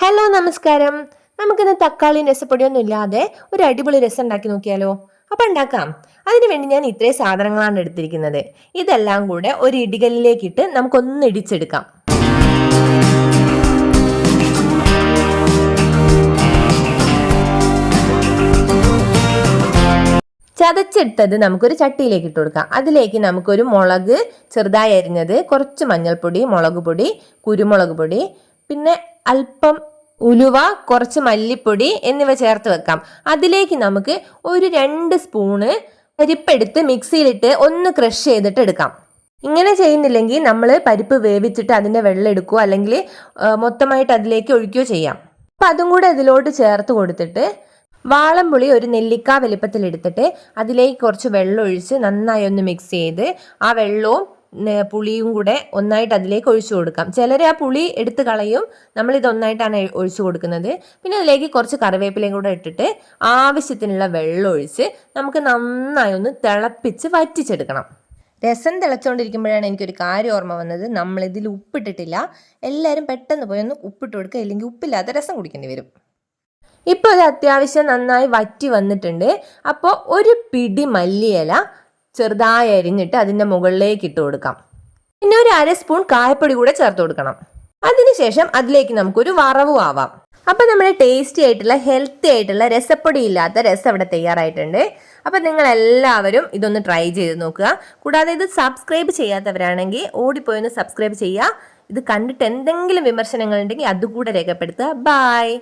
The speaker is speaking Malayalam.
ഹലോ നമസ്കാരം. നമുക്കിന്ന് തക്കാളിയും രസപ്പൊടിയൊന്നും ഇല്ലാതെ ഒരു അടിപൊളി രസം ഉണ്ടാക്കി നോക്കിയാലോ? അപ്പം ഉണ്ടാക്കാം. അതിനു വേണ്ടി ഞാൻ ഇത്രയും സാധനങ്ങളാണ് എടുത്തിരിക്കുന്നത്. ഇതെല്ലാം കൂടെ ഒരു ഇടികല്ലിലേക്കിട്ട് നമുക്കൊന്ന് ഇടിച്ചെടുക്കാം. ചതച്ചെടുത്തത് നമുക്കൊരു ചട്ടിയിലേക്ക് ഇട്ട് കൊടുക്കാം. അതിലേക്ക് നമുക്കൊരു മുളക് ചെറുതായി അരിഞ്ഞത് കുറച്ച് മഞ്ഞൾപ്പൊടി മുളക് പൊടി കുരുമുളക് പൊടി പിന്നെ അല്പം ഉലുവ കുറച്ച് മല്ലിപ്പൊടി എന്നിവ ചേർത്ത് വെക്കാം. അതിലേക്ക് നമുക്ക് ഒരു രണ്ട് സ്പൂണ് പരിപ്പെടുത്ത് മിക്സിയിലിട്ട് ഒന്ന് ക്രഷ് ചെയ്തിട്ട് എടുക്കാം. ഇങ്ങനെ ചെയ്യുന്നില്ലെങ്കിൽ നമ്മൾ പരിപ്പ് വേവിച്ചിട്ട് അതിന്റെ വെള്ളം എടുക്കുകയോ അല്ലെങ്കിൽ മൊത്തമായിട്ട് അതിലേക്ക് ഒഴിക്കുകയോ ചെയ്യാം. അപ്പം അതും കൂടെ അതിലോട്ട് ചേർത്ത് കൊടുത്തിട്ട് വാളംപുളി ഒരു നെല്ലിക്ക വലിപ്പത്തിൽ എടുത്തിട്ട് അതിലേക്ക് കുറച്ച് വെള്ളം ഒഴിച്ച് നന്നായി ഒന്ന് മിക്സ് ചെയ്ത് ആ വെള്ളവും പുളിയും കൂടെ ഒന്നായിട്ട് അതിലേക്ക് ഒഴിച്ചു കൊടുക്കാം. ചിലർ ആ പുളി എടുത്ത് കളയും. നമ്മൾ ഇത് ഒന്നായിട്ടാണ് ഒഴിച്ചു കൊടുക്കുന്നത്. പിന്നെ അതിലേക്ക് കുറച്ച് കറിവേപ്പിലയും കൂടെ ഇട്ടിട്ട് ആവശ്യത്തിനുള്ള വെള്ളം ഒഴിച്ച് നമുക്ക് നന്നായി ഒന്ന് തിളപ്പിച്ച് വറ്റിച്ചെടുക്കണം. രസം തിളച്ചുകൊണ്ടിരിക്കുമ്പോഴാണ് എനിക്കൊരു കാര്യം ഓർമ്മ വന്നത്. നമ്മളിതിൽ ഉപ്പിട്ടിട്ടില്ല. എല്ലാവരും പെട്ടെന്ന് പോയി ഒന്ന് ഉപ്പിട്ട് കൊടുക്കുക ഇല്ലെങ്കിൽ ഉപ്പില്ലാതെ രസം കുടിക്കേണ്ടി വരും. ഇപ്പോൾ ഇത് അത്യാവശ്യം നന്നായി വറ്റി വന്നിട്ടുണ്ട്. അപ്പോൾ ഒരു പിടി മല്ലിയില ചെറുതായി അരിഞ്ഞിട്ട് അതിന്റെ മുകളിലേക്ക് ഇട്ട് കൊടുക്കാം. പിന്നെ ഒരു അര സ്പൂൺ കായപ്പൊടി കൂടെ ചേർത്ത് കൊടുക്കണം. അതിനുശേഷം അതിലേക്ക് നമുക്കൊരു വറവും ആവാം. അപ്പം നമ്മുടെ ടേസ്റ്റി ആയിട്ടുള്ള ഹെൽത്തി ആയിട്ടുള്ള രസപ്പൊടി ഇല്ലാത്ത രസം ഇവിടെ തയ്യാറായിട്ടുണ്ട്. അപ്പം നിങ്ങൾ എല്ലാവരും ഇതൊന്ന് ട്രൈ ചെയ്ത് നോക്കുക. കൂടാതെ ഇത് സബ്സ്ക്രൈബ് ചെയ്യാത്തവരാണെങ്കിൽ ഓടിപ്പോയി ഒന്ന് സബ്സ്ക്രൈബ് ചെയ്യുക. ഇത് കണ്ടിട്ട് എന്തെങ്കിലും വിമർശനങ്ങൾ ഉണ്ടെങ്കിൽ അതുകൂടെ രേഖപ്പെടുത്തുക. ബായ്